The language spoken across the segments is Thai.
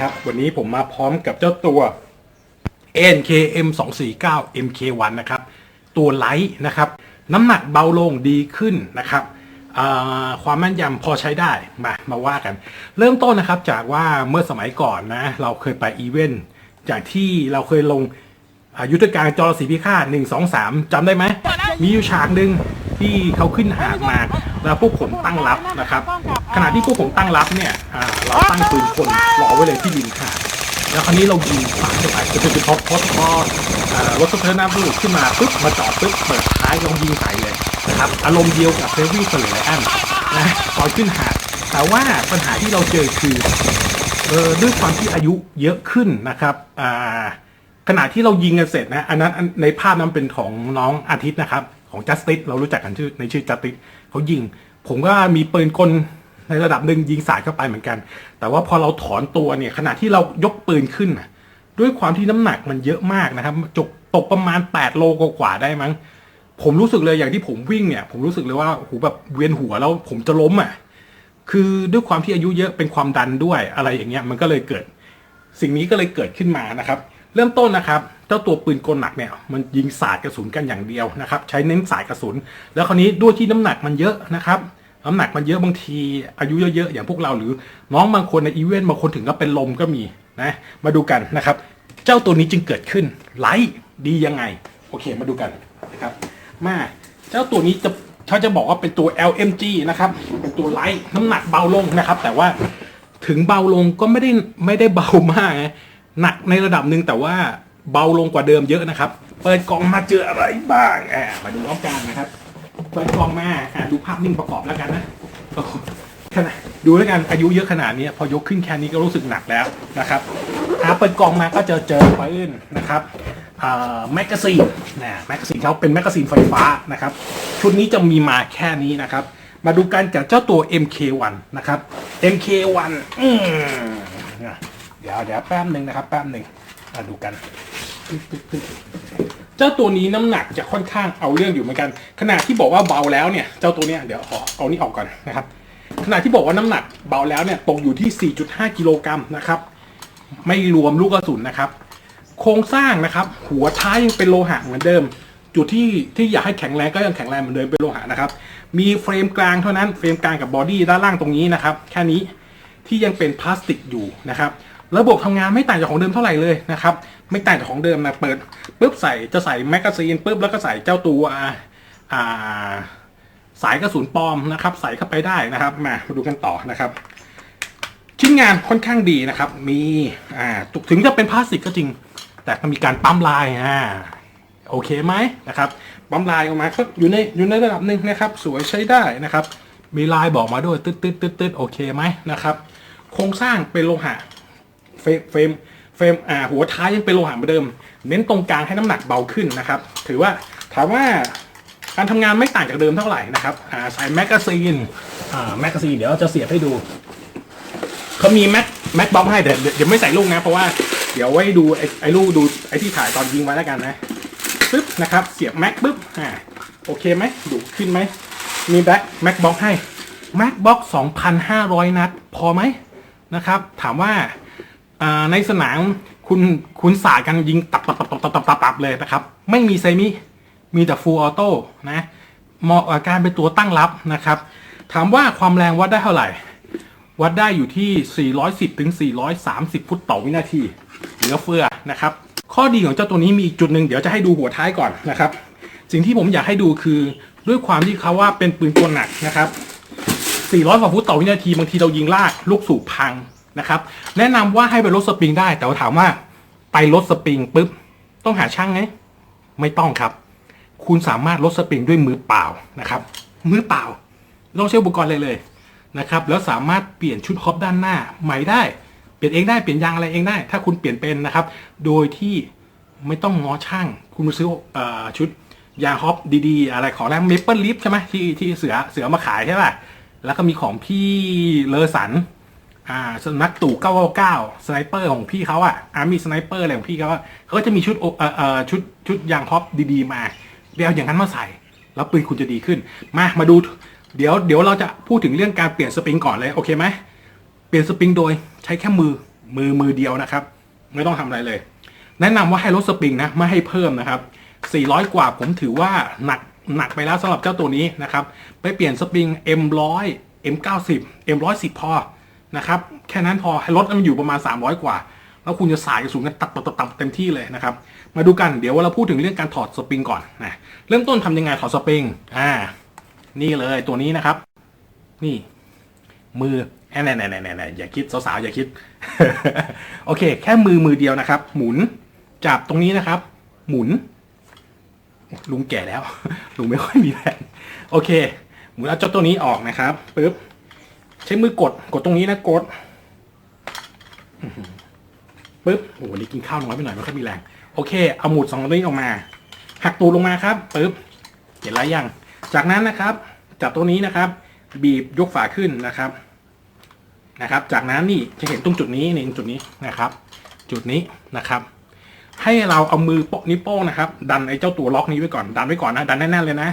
ครับ วันนี้ผมมาพร้อมกับเจ้าตัว NKM 2 4 9 MK1 นะครับ ตัวไลท์นะครับ น้ำหนักเบาลงดีขึ้นนะครับความแม่นยำพอใช้ได้มามาว่ากัน เริ่มต้นนะครับจากว่าเมื่อสมัยก่อนนะ เราเคยไปอีเวนต์จากที่เราเคยลงยุทธการจรสีพิฆาต1 2 3จำได้ไหม มีอยู่ฉากหนึ่งที่เขาขึ้นหาดมา แล้วพวกผมตั้งรับนะครับ ขณะที่พวกผมตั้งรับเนี่ยเราตั้งปืนคนรอไว้เลยที่ริมหาดแล้วคราวนี้เรายิงสาดเข้าไปคือคือพอพอพอเอ่อรถสเตอร์น้ำบุรุษขึ้นมาปุ๊บมาจอดปุ๊บเปิดท้ายลงยิงใส่เลยนะครับอารมณ์เดียวกับเซฟี่เฟลเลยอันนะตอนขึ้นหาดแต่ว่าปัญหาที่เราเจอคือเออด้วยความที่อายุเยอะขึ้นนะครับอ่าขณะที่เรายิงกันเสร็จนะอันนั้นอันในภาพนั้นเป็นของน้องอาทิตย์นะครับ ของจัสติสเรารู้จักกันชื่อในชื่อจัสติสเขายิง ผมก็มีปืนกลในระดับหนึ่งยิงสาดเข้าไปเหมือนกัน แต่ว่าพอเราถอนตัวเนี่ยขณะที่เรายกปืนขึ้นนะด้วยความที่น้ำหนักมันเยอะมากนะครับจกตกประมาณ 8 โลกว่าได้มั้ง ผมรู้สึกเลยอย่างที่ผมวิ่งเนี่ย ผมรู้สึกเลยว่าโอ้โหแบบเวียนหัวแล้วผมจะล้มอะคือด้วยความที่อายุเยอะเป็นความดันด้วยอะไรอย่างเงี้ยมันก็เลยเกิด สิ่งนี้ก็เลยเกิดขึ้นมานะครับ เริ่มต้นนะครับ เจ้าตัวปืนกลหนักเนี่ย มันยิงสาดกระสุนกันอย่างเดียวนะครับ ใช้เน้นสายกระสุน แล้วคราวนี้ด้วยที่น้ำหนักมันเยอะนะครับ น้ำหนักมันเยอะบางทีอายุเยอะๆอย่างพวกเราหรือ น้องบางคนในอีเวนต์บางคนถึงก็เป็นลมก็มีนะมาดูกันนะครับ เจ้าตัวนี้จึงเกิดขึ้นไลท์ดียังไง โอเคมาดูกันนะครับ มาเจ้าตัวนี้จะเขาจะบอกว่าเป็นตัว LMG นะครับ เป็นตัวไลท์น้ำหนักเบาลงนะครับ แต่ว่าถึงเบาลงก็ไม่ได้ไม่ได้เบามากนะหนักในระดับหนึ่งแต่ว่าเบาลงกว่าเดิมเยอะนะครับ เปิดกล่องมาเจออะไรบ้างอ่ามาดูเอากันนะครับ เปิดกล่องมาอ่าดูภาพนิ่งประกอบแล้วกันนะขนาดดูแล้วกันอายุเยอะขนาดนี้พอยกขึ้นแค่นี้ก็รู้สึกหนักแล้วนะครับอาเปิดกล่องมาก็เจอเจอปืนนะครับแมกกาซีนนะแมกกาซีนเขาเป็นแมกกาซีนไฟฟ้านะครับ ชุดนี้จะมีมาแค่นี้นะครับ มาดูกันจากเจ้าตัว MK1 นะครับ MK1 อืมเดี๋ยวเดี๋ยวแป๊บหนึ่งนะครับ แป๊บหนึ่งมาดูกัน เจ้าตัวนี้น้ำหนักจะค่อนข้างเอาเรื่องอยู่เหมือนกันขณะที่บอกว่าเบาแล้วเนี่ย เจ้าตัวเนี้ยเดี๋ยวขอเอานี่ออกก่อนนะครับขณะที่บอกว่าน้ำหนักเบาแล้วเนี่ยตกอยู่ที่ 4.5 กิโลกรัมนะครับ ไม่รวมลูกกระสุนนะครับ โครงสร้างนะครับ หัวท้ายยังเป็นโลหะเหมือนเดิม จุดที่ที่อยากให้แข็งแรงก็ยังแข็งแรงเหมือนเดิมเป็นโลหะนะครับ มีเฟรมกลางเท่านั้น เฟรมกลางกับบอดี้ด้านล่างตรงนี้นะครับ แค่นี้ที่ยังเป็นพลาสติกอยู่นะครับ ระบบทำงานไม่ต่างจากของเดิมเท่าไหร่เลยนะครับ ไม่ต่างจากของเดิมนะเปิดปุ๊บใส่จะใส่แมกกาซีนปุ๊บแล้วก็ใส่เจ้าตัวอ่าสายกระสุนปลอมนะครับ ใส่เข้าไปได้นะครับ มามาดูกันต่อนะครับ ชิ้นงานค่อนข้างดีนะครับ มีอ่าถึงจะเป็นพลาสติกก็จริง แต่ก็มีการปั๊มลายอ่าโอเคไหมนะครับปั๊มลายออกมาก็อยู่ในอยู่ในระดับหนึ่งนะครับ สวยใช้ได้นะครับ มีลายบอกมาด้วยตึ๊ดตึ๊ดตึ๊ดตึ๊ดโอเคไหมนะครับ โครงสร้างเป็นโลหะ เฟรมเฟรมอ่าหัวท้ายยังเป็นโลหะเหมือนเดิม เน้นตรงกลางให้น้ำหนักเบาขึ้นนะครับ ถือว่าถามว่าการทำงานไม่ต่างจากเดิมเท่าไหร่นะครับอ่าใส่แมกกาซีนอ่าแมกกาซีนเดี๋ยวจะเสียบให้ดูเขามีแม็กแม็กบ็อกให้แต่เดี๋ยวไม่ใส่ลูกนะ เพราะว่าเดี๋ยวไว้ดูไอ้ไอ้ลูกดูไอ้ที่ถ่ายตอนยิงไว้แล้วกันนะปึ๊บนะครับ เสียบแม็กปึ๊บอ่าโอเคไหมดูขึ้นไหมมีแบ็คแม็กบ็อกให้แม็กบ็อก2,500 นัด พอไหมนะครับ ถามว่า ในสนามคุณคุณสาดกันยิงตับตับตับตับตับตับตับเลยนะครับ ไม่มีเซมิมีแต่ฟูลออโต้นะเหมาะกับการเป็นตัวตั้งรับนะครับ ถามว่าความแรงวัดได้เท่าไหร่ วัดได้อยู่ที่ 410ถึง430 ฟุตต่อวินาทีเหลือเฟือนะครับ ข้อดีของเจ้าตัวนี้มีอีกจุดหนึ่งเดี๋ยวจะให้ดูหัวท้ายก่อนนะครับ สิ่งที่ผมอยากให้ดูคือด้วยความที่เขาว่าเป็นปืนกลหนักนะครับ 400กว่าฟุตต่อวินาทีบางทีเรายิงลากลูกสูบพัง นะครับ แนะนำว่าให้ไปลดสปริงได้ แต่ว่าถามว่าไปลดสปริงปุ๊บต้องหาช่างไหมไม่ต้องครับ คุณสามารถลดสปริงด้วยมือเปล่านะครับ มือเปล่าไม่ต้องใช้อุปกรณ์เลยเลยนะครับ แล้วสามารถเปลี่ยนชุดฮอปด้านหน้าใหม่ได้เปลี่ยนเองได้เปลี่ยนยางอะไรเองได้ ถ้าคุณเปลี่ยนเป็นนะครับ โดยที่ไม่ต้องง้อช่าง คุณไปซื้ออชุดยางฮอปดีๆ อะไรของแรกเมเปิลลิฟใช่ไหมที่ที่เสือเสือมาขายใช่ป่ะแล้วก็มีของพี่เลอสัน อ่าสนักตู่999สไนเปอร์ของพี่เขาอะอาร์มี่สไนเปอร์อะไรของพี่เขาเขาก็จะมีชุดโอเอ่อเอ่อชุดชุดยางฮอปดีๆมาเดี๋ยวอย่างนั้นมาใส่ แล้วปืนคุณจะดีขึ้น มามาดู เดี๋ยวเดี๋ยวเราจะพูดถึงเรื่องการเปลี่ยนสปริงก่อนเลยโอเคไหมเปลี่ยนสปริงโดยใช้แค่มือมือมือเดียวนะครับ ไม่ต้องทำอะไรเลย แนะนำว่าให้ลดสปริงนะไม่ให้เพิ่มนะครับ 400 กว่าผมถือว่าหนักหนักไปแล้วสำหรับเจ้าตัวนี้นะครับ ไปเปลี่ยนสปริง M100 M90 M110 พอ นะครับ แค่นั้นพอให้ลดมันอยู่ประมาณ 300 กว่า แล้วคุณจะสายกระสุนกันตัดตัดตัดตัดเต็มที่เลยนะครับ มาดูกันเดี๋ยวเราพูดถึงเรื่องการถอดสปริงก่อนนะเริ่มต้นทำยังไงถอดสปริงอ่า นี่เลยตัวนี้นะครับ นี่ มือแน่แน่แน่แน่แน่อย่าคิดสาวๆอย่าคิด โอเค แค่มือมือเดียวนะครับ หมุนจับตรงนี้นะครับ หมุน ลุงแก่แล้ว ลุงไม่ค่อยมีแรงโอเค หมุนเอาเจ้าตัวนี้ออกนะครับปึ๊บ ใช้มือกดกดตรงนี้นะกดปึ๊บโอ้โหนนี้กินข้าวน้อยไปหน่อยไม่ค่อยมีแรง โอเค เอาหมุดสองตัวนี้ออกมา หักตูดลงมาครับปึ๊บเห็นไรยัง จากนั้นนะครับ จับตัวนี้นะครับ บีบยกฝาขึ้นนะครับ นะครับ จากนั้นนี่จะเห็นตรงจุดนี้นี่ตรงจุดนี้นะครับ จุดนี้นะครับ ให้เราเอามือโปะนิ้วโป้งนะครับ ดันไอ้เจ้าตัวล็อกนี้ไว้ก่อนดันไว้ก่อนนะดันแน่นๆเลยนะ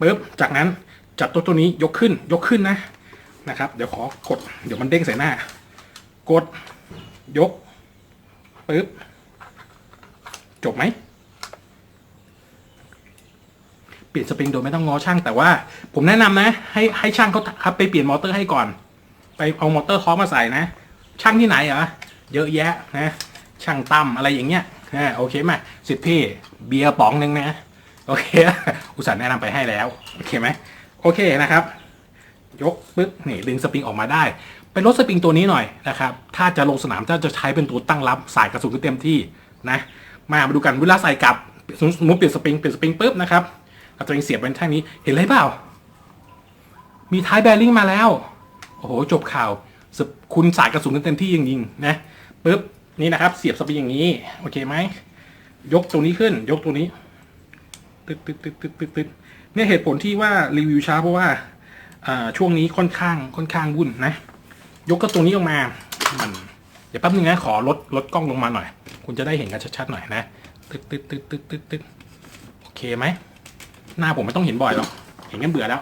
ปึ๊บจากนั้นจับตัวตัวนี้ยกขึ้นยกขึ้นนะ นะครับ เดี๋ยวขอกด เดี๋ยวมันเด้งใส่หน้า กด ยกปึ๊บ จบไหมเปลี่ยนสปริงโดยไม่ต้องง้อช่างแต่ว่า ผมแนะนำนะ ให้ให้ช่างเขาครับไปเปลี่ยนมอเตอร์ให้ก่อน ไปเอามอเตอร์ท้อมาใส่นะ ช่างที่ไหนเหรอเยอะแยะนะ ช่างตั้มอะไรอย่างเงี้ยอ่าโอเคไหมสิทธิ์พี่เบียร์ป๋องหนึ่งนะ โอเค อุตส่าห์แนะนำไปให้แล้ว โอเคไหมโอเคนะครับ ยกปึ๊บนี่ดึงสปริงออกมาได้ไปลดสปริงตัวนี้หน่อยนะครับถ้าจะลงสนามถ้าจะใช้เป็นตัวตั้งรับสายกระสุนเต็มที่นะมามาดูกันเวลาใส่กลับสมมติเปลี่ยนสปริงเปลี่ยนสปริงปุ๊บนะครับเอาตัวเองเสียบเป็นแท่งนี้เห็นไรเปล่า มีท้ายแบริ่งมาแล้วโอ้โหจบข่าวคุณสายกระสุนเต็มที่จริงๆนะปุ๊บนี่นะครับ เสียบสปริงอย่างนี้โอเคไหมยกตรงนี้ขึ้น ยกตัวนี้ตึ๊ดตึ๊ดตึ๊ดตึ๊ดตึ๊ดติดเนี่ยเหตุผลที่ว่ารีวิวช้าเพราะว่า ช่วงนี้ค่อนข้างค่อนข้างวุ่นนะ ยกก็ตรงนี้ออกมามันเดี๋ยวแป๊บนึงนะขอลดลดกล้องลงมาหน่อย คุณจะได้เห็นกันชัดๆหน่อยนะตึ๊ดตึ๊ดตึ๊ดตึ๊ดตึ๊ดตึ๊ดโอเคไหมหน้าผมไม่ต้องเห็นบ่อยหรอกเห็นกันเบื่อแล้ว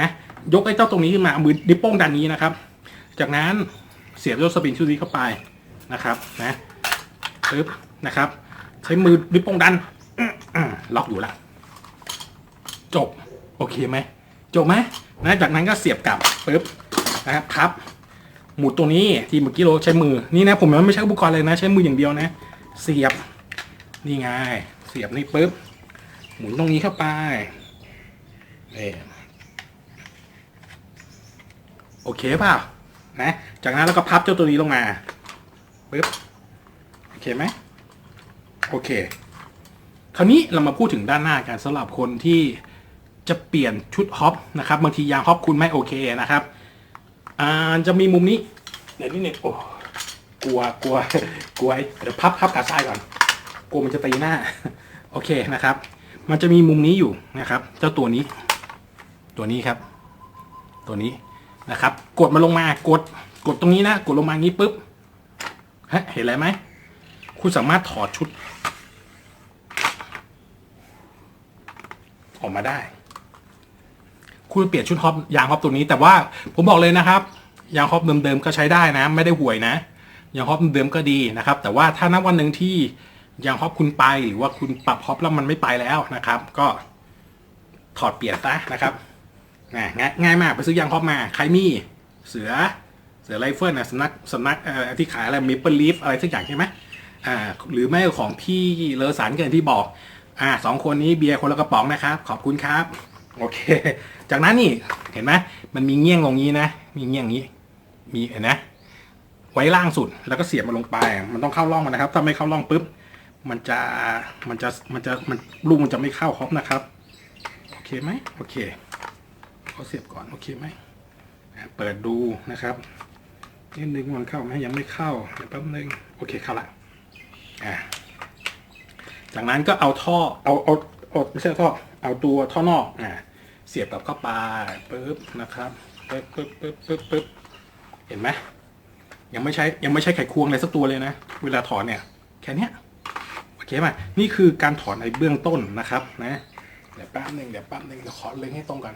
นะ ยกไอ้เจ้าตรงนี้ขึ้นมาเอามือนิ้วโป้งดันนี้นะครับ จากนั้นเสียบเจ้าสปริงชุดนี้เข้าไปนะครับนะปึ๊บนะครับ ใช้มือนิ้วโป้งดันล็อกอยู่ละจบ โอเคไหมจบไหม นะจากนั้นก็เสียบกลับปึ๊บนะครับพับ หมุดตัวนี้ที่เมื่อกี้เราใช้มือนี่นะผมยังไม่ใช้อุปกรณ์เลยนะ ใช้มืออย่างเดียวนะ เสียบนี่ไงเสียบนี่ปึ๊บหมุนตรงนี้เข้าไปนี่โอเคเปล่านะจากนั้นเราก็พับเจ้าตัวนี้ลงมาปึ๊บโอเคไหมโอเค คราวนี้เรามาพูดถึงด้านหน้ากันสำหรับคนที่ จะเปลี่ยนชุดฮอปนะครับบางทียางฮอปคุณไม่โอเคนะครับอ่าจะมีมุมนี้เดี๋ยวนิดนึงโอ้กลัวกลัวกลัวเดี๋ยวพับพับขาซ้ายก่อนกลัวมันจะตีหน้าโอเคนะครับ มันจะมีมุมนี้อยู่นะครับ เจ้าตัวนี้ ตัวนี้ครับ ตัวนี้นะครับ กดมาลงมากดกดตรงนี้นะ กดลงมางี้ปุ๊บฮะเห็นอะไรไหมคุณสามารถถอดชุด ออกมาได้ คุณเปลี่ยนชุดฮอปยางฮอปตัวนี้ แต่ว่าผมบอกเลยนะครับยางฮอปเดิมๆก็ใช้ได้นะ ไม่ได้ห่วยนะยางฮอปเดิมก็ดีนะครับ แต่ว่าถ้านับวันหนึ่งที่ยางฮอปคุณไปหรือว่าคุณปรับฮอปแล้วมันไม่ไปแล้วนะครับ ก็ถอดเปลี่ยนซะนะครับง่ายง่ายง่ายมากไปซื้อยางฮอปมาใครมีเสือเสือไรเฟิลนะสำนักสำนักเอ่อที่ขายอะไรมิปเปิลลีฟอะไรสักอย่างใช่ไหมอ่าหรือไม่ของพี่เลอสันกันที่บอกอ่าสองคนนี้เบียร์คนละกระป๋องนะครับ ขอบคุณครับ โอเค จากนั้นนี่เห็นไหมมันมีเงี้ยงลงนี้นะ มีเงี้ยงนี้ มีเห็นนะ ไว้ล่างสุดแล้วก็เสียบมันลงไป มันต้องเข้าร่องมันนะครับ ถ้าไม่เข้าร่องปุ๊บมันจะมันจะมันจะมันลูกมันจะไม่เข้าครบนะครับโอเคไหมโอเคเขาเสียบก่อนโอเคไหมเปิดดูนะครับนิดนึงมันเข้าไหมยังไม่เข้าเดี๋ยวแป๊บนึงโอเคเข้าละอะจากนั้นก็เอาท่อเอาเอาเอาไม่ใช่ท่อเอาตัวท่อนอกอะ เสียบกับเข้าไปปึ๊บนะครับปึ๊บปึ๊บปึ๊บปึ๊บปึ๊บเห็นไหมยังไม่ใช้ยังไม่ใช้ไขควงอะไรสักตัวเลยนะ เวลาถอนเนี่ย แค่นี้โอเคไหมนี่คือการถอนในเบื้องต้นนะครับนะเดี๋ยวแป๊บนึงเดี๋ยวแป๊บนึงเดี๋ยวขอเล็งให้ตรงกัน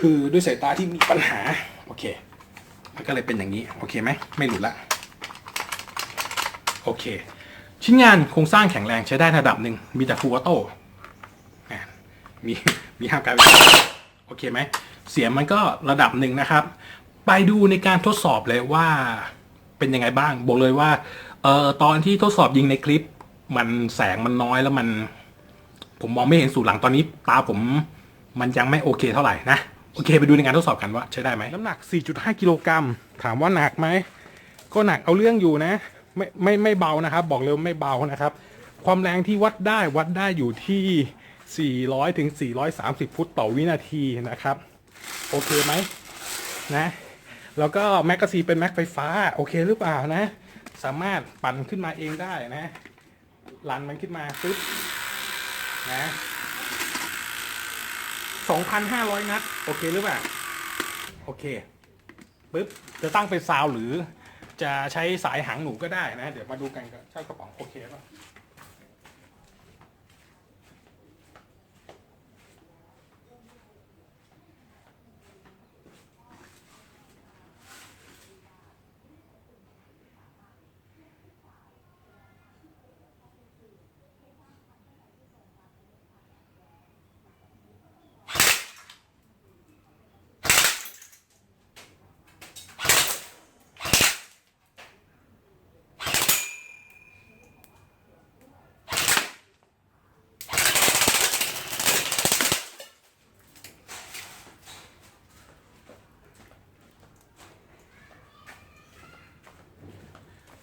คือด้วยสายตาที่มีปัญหาโอเค มันก็เลยเป็นอย่างนี้โอเคไหมไม่หลุดละโอเค ชิ้นงานโครงสร้างแข็งแรงใช้ได้ระดับหนึ่งมีแต่ฟูลออโต้อะมี มีห้ามการโอเคไหม เสียงมันก็ระดับหนึ่งนะครับ ไปดูในการทดสอบเลยว่าเป็นยังไงบ้าง บอกเลยว่าเอ่อตอนที่ทดสอบยิงในคลิป มันแสงมันน้อยแล้วมัน ผมมองไม่เห็นสู่หลังตอนนี้ตาผมมันยังไม่โอเคเท่าไหร่นะ โอเคไปดูในการทดสอบกันว่าใช้ได้ไหมน้ำหนัก 4.5 กิโลกรัมถามว่าหนักไหม ก็หนักเอาเรื่องอยู่นะ ไม่ไม่ไม่เบานะครับ บอกเลยไม่เบานะครับ ความแรงที่วัดได้วัดได้อยู่ที่ 400ถึง430 ฟุตต่อวินาทีนะครับ โอเคไหมนะ แล้วก็แม็กกาซีนเป็นแม็กไฟฟ้า โอเคหรือเปล่านะ สามารถปั่นขึ้นมาเองได้นะลันมันขึ้นมาปึ๊บนะ2,500 นัด โอเคหรือเปล่า โอเคปึ๊บจะตั้งเป็นซาวหรือจะใช้สายหางหนูก็ได้นะ เดี๋ยวมาดูกันกับเจ้ากระป๋องโอเคป่ะ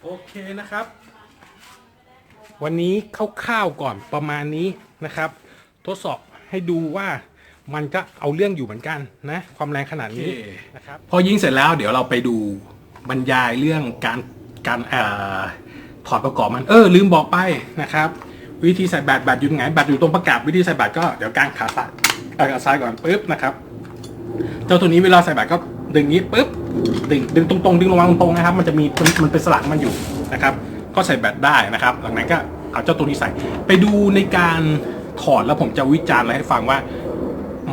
โอเคนะครับ วันนี้คร่าวๆก่อนประมาณนี้นะครับ ทดสอบให้ดูว่ามันก็เอาเรื่องอยู่เหมือนกันนะ ความแรงขนาดนี้นะครับพอยิงเสร็จแล้วเดี๋ยวเราไปดูบรรยายเรื่องการการเอ่อถอดประกอบมันเออลืมบอกไปนะครับ วิธีใส่แบตแบตอยู่ตรงไหนแบตอยู่ตรงประกับวิธีใส่แบตก็เดี๋ยวกางขาซ้ายเอาขาซ้ายก่อนปึ๊บนะครับ เจ้าตัวนี้เวลาใส่แบตก็ดึงนี้ปุ๊บ ดึงดึงตรงๆดึงลงมาตรงๆนะครับ มันจะมีมันเป็นสลักมันอยู่นะครับ ก็ใส่แบตได้นะครับ หลังนั้นก็เอาเจ้าตัวนี้ใส่ไปดูในการถอดแล้วผมจะวิจารณ์อะไรให้ฟังว่า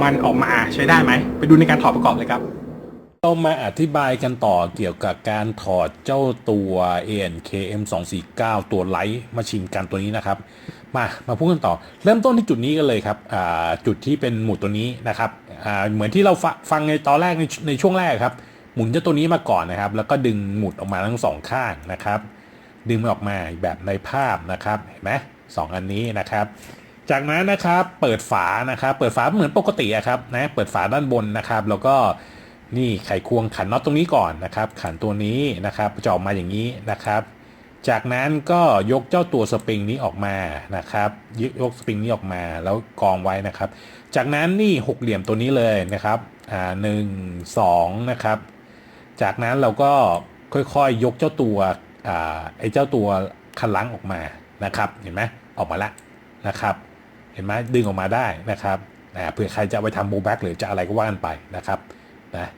มันออกมาใช้ได้ไหม ไปดูในการถอดประกอบเลยครับเรามาอธิบายกันต่อเกี่ยวกับการถอดเจ้าตัว ANK M249 ตัวไลท์มาชินกันตัวนี้นะครับ มามาพูดกันต่อ เริ่มต้นที่จุดนี้กันเลยครับจุดที่เป็นหมุดตัวนี้นะครับเหมือนที่เราฟฟังในตอนแรกในในช่วงแรกครับ หมุนเจ้าตัวนี้มาก่อนนะครับ แล้วก็ดึงหมุดออกมาทั้งสองข้างนะครับ ดึงมันออกมาแบบในภาพนะครับเห็นไหมสองอันนี้นะครับ จากนั้นนะครับเปิดฝานะครับ เปิดฝาเหมือนปกติอะครับนะเปิดฝาด้านบนนะครับ แล้วก็นี่ไขควงขันน็อตตรงนี้ก่อนนะครับ ขันตัวนี้นะครับจะออกมาอย่างนี้นะครับ จากนั้นก็ยกเจ้าตัวสปริงนี้ออกมานะครับยกยกสปริงนี้ออกมาแล้วกองไว้นะครับ จากนั้นนี่หกเหลี่ยมตัวนี้เลยนะครับอ่าหนึ่งสองนะครับ จากนั้นเราก็ค่อยๆยกเจ้าตัวอไอ้เจ้าตัวคันลังออกมานะครับ เห็นไหมออกมาละนะครับ เห็นไหมดึงออกมาได้นะครับอ่าเผื่อใครจะไปทำโบแบ็กหรือจะอะไรก็ว่ากันไปนะครับนะ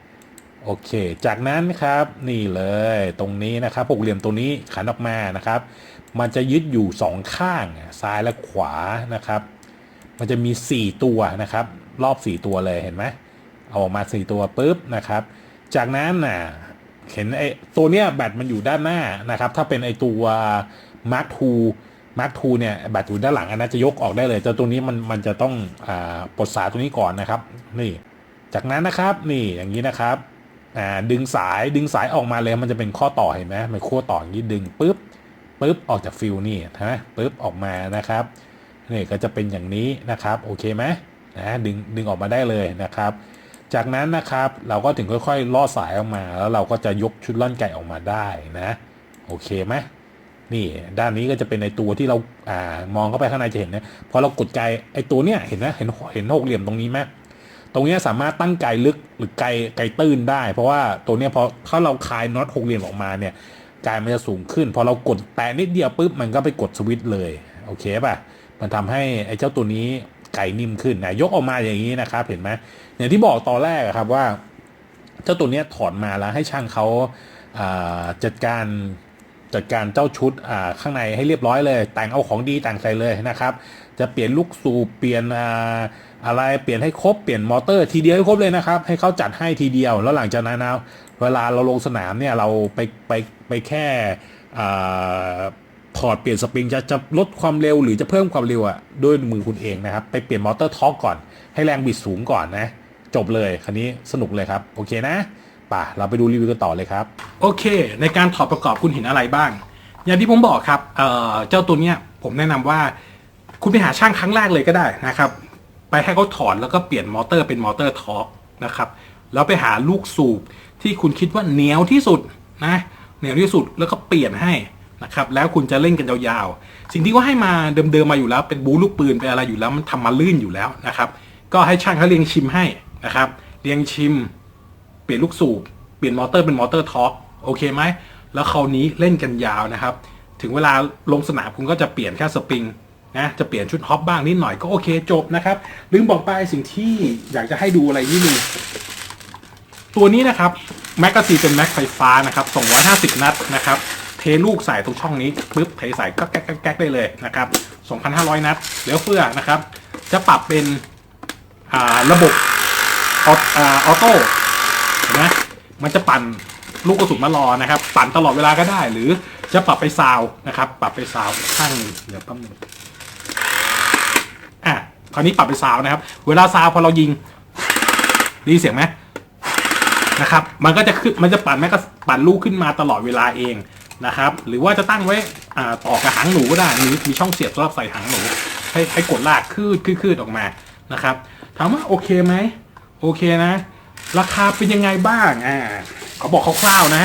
โอเค จากนั้นครับนี่เลยตรงนี้นะครับหกเหลี่ยมตัวนี้ขันออกมานะครับ มันจะยึดอยู่สองข้างซ้ายและขวานะครับ มันจะมี 4 ตัวนะครับ รอบ 4 ตัวเลยเห็นไหมเอาออกมา 4 ตัวปุ๊บนะครับ จากนั้นน่ะเห็นไอ้ตัวเนี้ยแบตมันอยู่ด้านหน้านะครับ ถ้าเป็นไอ้ตัว Mark II Mark II เนี่ยแบตอยู่ด้านหลังอันนั้นจะยกออกได้เลยแต่ตัวนี้มันมันจะต้องอ่าปลดสายตัวนี้ก่อนนะครับ นี่ จากนั้นนะครับนี่อย่างนี้นะครับอ่าดึงสายดึงสายออกมาเลยมันจะเป็นข้อต่อเห็นไหมมันขั้วต่ออย่างนี้ดึงปุ๊บปุ๊บออกจากฟิลนี่นะปุ๊บออกมานะครับนี่ก็จะเป็นอย่างนี้นะครับโอเคไหมนะดึงดึงออกมาได้เลยนะครับ จากนั้นนะครับเราก็ถึงค่อยๆล่อสายออกมา แล้วเราก็จะยกชุดล่อนไก่ออกมาได้นะโอเคไหมนี่ด้านนี้ก็จะเป็นในตัวที่เราอ่ามองเข้าไปข้างในจะเห็นนะพอเรากดไกไอตัวเนี้ยเห็นไหมเห็นเห็นหกเหลี่ยมตรงนี้ไหมตรงนี้สามารถตั้งไกลึกหรือไกไกตื้นได้ เพราะว่าตัวเนี้ยพอถ้าเราคลายน็อตหกเหลี่ยมออกมาเนี่ยไกมันจะสูงขึ้น พอเรากดแตะนิดเดียวปุ๊บมันก็ไปกดสวิตช์เลยโอเคป่ะมันทำให้ไอ้เจ้าตัวนี้ ไก่นิ่มขึ้นนะยกออกมาอย่างนี้นะครับเห็นไหมอย่างที่บอกตอนแรกอะครับว่าเจ้าตัวนี้ถอดมาแล้วให้ช่างเขาาจัดการจัดการเจ้าชุดข้างในให้เรียบร้อยเลย แต่งเอาของดีแต่งใส่เลยนะครับ จะเปลี่ยนลูกสูบเปลี่ยนอ่าอะไรเปลี่ยนให้ครบเปลี่ยนมอเตอร์ทีเดียวให้ครบเลยนะครับ ให้เขาจัดให้ทีเดียว แล้วหลังจากนั้นนะเวลาเราลงสนามเนี่ยเราไปไปไปแค่ อ่าถอดเปลี่ยนสปริงจะจะลดความเร็วหรือจะเพิ่มความเร็วอะด้วยมือคุณเองนะครับ ไปเปลี่ยนมอเตอร์ท็อกก่อน ให้แรงบิดสูงก่อนนะ จบเลยคันนี้สนุกเลยครับ โอเคนะป่ะเราไปดูรีวิวกันต่อเลยครับ โอเค ในการถอดประกอบคุณเห็นอะไรบ้าง อย่างที่ผมบอกครับเอ่อเจ้าตัวเนี้ยผมแนะนำว่าคุณไปหาช่างครั้งแรกเลยก็ได้นะครับ ไปให้เขาถอดแล้วก็เปลี่ยนมอเตอร์เป็นมอเตอร์ท็อกนะครับแล้วไปหาลูกสูบที่คุณคิดว่าเหนียวที่สุดนะเหนียวที่สุดแล้วก็เปลี่ยนให้ นะครับแล้วคุณจะเล่นกันยาวๆ สิ่งที่เขาให้มาเดิมๆมาอยู่แล้ว เป็นบูลูกปืนเป็นอะไรอยู่แล้วมันทำมาลื่นอยู่แล้วนะครับก็ให้ช่างเขาเรียงชิมให้นะครับเรียงชิม เปลี่ยนลูกสูบเปลี่ยนมอเตอร์เป็นมอเตอร์ท็อกโอเคไหมแล้วคราวนี้เล่นกันยาวนะครับ ถึงเวลาลงสนามคุณก็จะเปลี่ยนแค่สปริงนะจะเปลี่ยนชุดฮอปบ้างนิดหน่อยก็โอเคจบนะครับ ลืมบอกไปสิ่งที่อยากจะให้ดูอะไรนิดนึงตัวนี้นะครับแม็กกาซีนเป็นแม็กไฟฟ้านะครับ250 นัดนะครับ ลูกใส่ตรงช่องนี้ปึ๊บเทใส่ก็แก๊กแก๊กได้เลยนะครับ2,500 นัดเหลือเฟือนะครับ จะปรับเป็นระบบออออโต้เห็นไหมมันจะปั่นลูกกระสุนมารอนะครับ ปั่นตลอดเวลาก็ได้ หรือจะปรับไปซาวนะครับ ปรับไปซาวข้างนึงเดี๋ยวแป๊บนึงอะคราวนี้ปรับไปซาวนะครับ เวลาซาวพอเรายิงได้ยินเสียงไหมนะครับ มันก็จะขึ้นมันจะปั่นแม่ก็ปั่นลูกขึ้นมาตลอดเวลาเอง นะครับ หรือว่าจะตั้งไว้ต่อกับหางหนูก็ได้มีมีช่องเสียบสำหรับใส่หางหนูให้ให้กดลากคืดคืดออกมานะครับถามว่าโอเคไหมโอเคนะ ราคาเป็นยังไงบ้างอ่าเขาบอกคร่าวๆนะ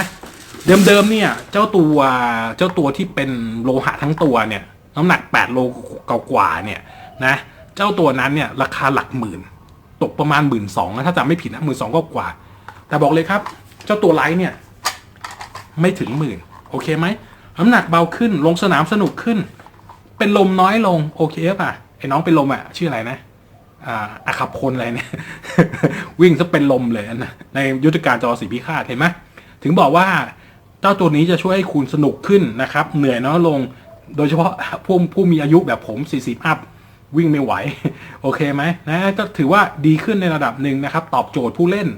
เดิมๆเนี่ย เจ้าตัวเจ้าตัวที่เป็นโลหะทั้งตัวเนี่ย น้ำหนัก 8 โลกว่าเนี่ยนะเจ้าตัวนั้นเนี่ย ราคาหลักหมื่น ตกประมาณหมื่นสองถ้าจำไม่ผิดนะหมื่นสองก็กว่า แต่บอกเลยครับ เจ้าตัวไลท์เนี่ย ไม่ถึงหมื่น โอเคไหมน้ำหนักเบาขึ้นลงสนามสนุกขึ้น เป็นลมน้อยลงโอเคป่ะไอ้น้องเป็นลมอะชื่ออะไรนะอ่าอาขับพลอะไรเนี่ย วิ่งซะเป็นลมเลยนะในยุทธการจอสีพิฆาตเห็นไหมถึงบอกว่าเจ้าตัวนี้จะช่วยให้คุณสนุกขึ้นนะครับ เหนื่อยน้อยลง โดยเฉพาะผู้ผู้มีอายุแบบผม 40 อัพวิ่งไม่ไหว โอเคไหมนะก็ถือว่าดีขึ้นในระดับหนึ่งนะครับ ตอบโจทย์ผู้เล่น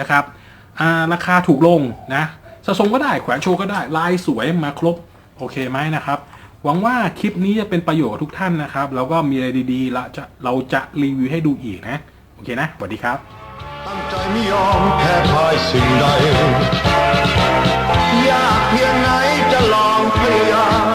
นะครับราคาถูกลงนะ สะสมก็ได้แขวนโชว์ก็ได้ลายสวยมาครบโอเคไหมนะครับ หวังว่าคลิปนี้จะเป็นประโยชน์กับทุกท่านนะครับ แล้วก็มีอะไรดีๆละจะเราจะรีวิวให้ดูอีกนะ โอเคนะสวัสดีครับ ตั้งใจไม่ยอมแพ้พ่ายสิ่งใด ยากเพียงไหนจะลองพยายาม